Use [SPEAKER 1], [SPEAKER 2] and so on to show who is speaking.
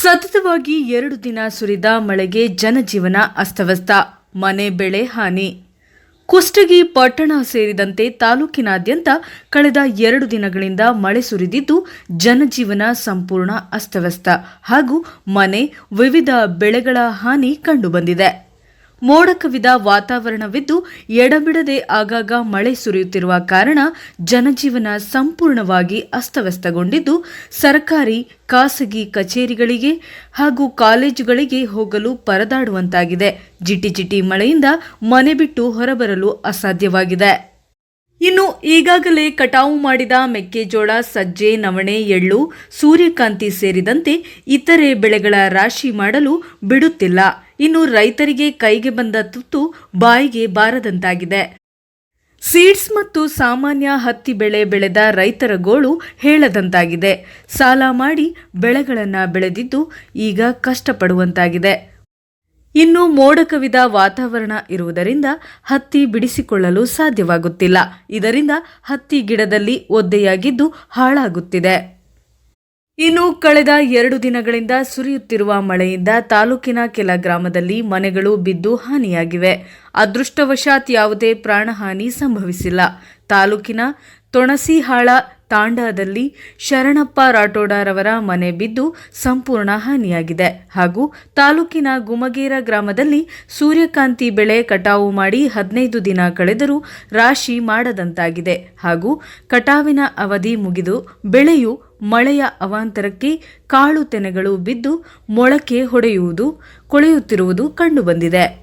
[SPEAKER 1] ಸತತವಾಗಿ ಎರಡು ದಿನ ಸುರಿದ ಮಳೆಗೆ ಜನಜೀವನ ಅಸ್ತವ್ಯಸ್ತ. ಮನೆ, ಬೆಳೆ ಹಾನಿ. ಕುಷ್ಟಗಿ, ಪಟ್ಟಣ ಸೇರಿದಂತೆ ತಾಲೂಕಿನಾದ್ಯಂತ ಕಳೆದ ಎರಡು ದಿನಗಳಿಂದ ಮಳೆ ಸುರಿದಿದ್ದು, ಜನಜೀವನ ಸಂಪೂರ್ಣ ಅಸ್ತವ್ಯಸ್ತ. ಹಾಗೂ ಮನೆ, ವಿವಿಧ ಬೆಳೆಗಳ ಹಾನಿ ಕಂಡುಬಂದಿದೆ. ಮೋಡ ಕವಿದ ವಾತಾವರಣವಿದ್ದು ಎಡಬಿಡದೆ ಆಗಾಗ ಮಳೆ ಸುರಿಯುತ್ತಿರುವ ಕಾರಣ ಜನಜೀವನ ಸಂಪೂರ್ಣವಾಗಿ ಅಸ್ತವ್ಯಸ್ತಗೊಂಡಿದ್ದು ಸರ್ಕಾರಿ, ಖಾಸಗಿ ಕಚೇರಿಗಳಿಗೆ ಹಾಗೂ ಕಾಲೇಜುಗಳಿಗೆ ಹೋಗಲು ಪರದಾಡುವಂತಾಗಿದೆ. ಜಿಟಿ ಜಿಟಿ ಮಳೆಯಿಂದ ಮನೆ ಬಿಟ್ಟು ಹೊರಬರಲು ಅಸಾಧ್ಯವಾಗಿದೆ. ಇನ್ನು ಈಗಾಗಲೇ ಕಟಾವು ಮಾಡಿದ ಮೆಕ್ಕೆಜೋಳ, ಸಜ್ಜೆ, ನವಣೆ, ಎಳ್ಳು, ಸೂರ್ಯಕಾಂತಿ ಸೇರಿದಂತೆ ಇತರೆ ಬೆಳೆಗಳ ರಾಶಿ ಮಾಡಲು ಬಿಡುತ್ತಿಲ್ಲ. ಇನ್ನು ರೈತರಿಗೆ ಕೈಗೆ ಬಂದ ತುತ್ತು ಬಾಯಿಗೆ ಬಾರದಂತಾಗಿದೆ. ಸೀಡ್ಸ್ ಮತ್ತು ಸಾಮಾನ್ಯ ಹತ್ತಿ ಬೆಳೆ ಬೆಳೆದ ರೈತರ ಗೋಳು ಹೇಳದಂತಾಗಿದೆ. ಸಾಲ ಮಾಡಿ ಬೆಳೆಗಳನ್ನು ಬೆಳೆದಿದ್ದು ಈಗ ಕಷ್ಟಪಡುವಂತಾಗಿದೆ. ಇನ್ನು ಮೋಡ ಕವಿದ ವಾತಾವರಣ ಇರುವುದರಿಂದ ಹತ್ತಿ ಬಿಡಿಸಿಕೊಳ್ಳಲು ಸಾಧ್ಯವಾಗುತ್ತಿಲ್ಲ. ಇದರಿಂದ ಹತ್ತಿ ಗಿಡದಲ್ಲಿ ಒದ್ದೆಯಾಗಿದ್ದು ಹಾಳಾಗುತ್ತಿದೆ. ಇನ್ನು ಕಳೆದ ಎರಡು ದಿನಗಳಿಂದ ಸುರಿಯುತ್ತಿರುವ ಮಳೆಯಿಂದ ತಾಲೂಕಿನ ಕೆಲ ಗ್ರಾಮದಲ್ಲಿ ಮನೆಗಳು ಬಿದ್ದು ಹಾನಿಯಾಗಿವೆ. ಅದೃಷ್ಟವಶಾತ್ ಯಾವುದೇ ಪ್ರಾಣಹಾನಿ ಸಂಭವಿಸಿಲ್ಲ. ತಾಲೂಕಿನ ತೊಣಸಿಹಾಳ ತಾಂಡಾದಲ್ಲಿ ಶರಣಪ್ಪ ರಾಠೋಡರವರ ಮನೆ ಬಿದ್ದು ಸಂಪೂರ್ಣ ಹಾನಿಯಾಗಿದೆ. ಹಾಗೂ ತಾಲೂಕಿನ ಗುಮಗೇರ ಗ್ರಾಮದಲ್ಲಿ ಸೂರ್ಯಕಾಂತಿ ಬೆಳೆ ಕಟಾವು ಮಾಡಿ ಹದಿನೈದು ದಿನ ಕಳೆದರೂ ರಾಶಿ ಮಾಡದಂತಾಗಿದೆ. ಹಾಗೂ ಕಟಾವಿನ ಅವಧಿ ಮುಗಿದು ಬೆಳೆಯು ಮಳೆಯ ಅವಾಂತರಕ್ಕೆ ಕಾಳು ತೆನೆಗಳು ಬಿದ್ದು ಮೊಳಕೆ ಹೊಡೆಯುವುದು ಕೊಳೆಯುತ್ತಿರುವುದು ಕಂಡುಬಂದಿದೆ.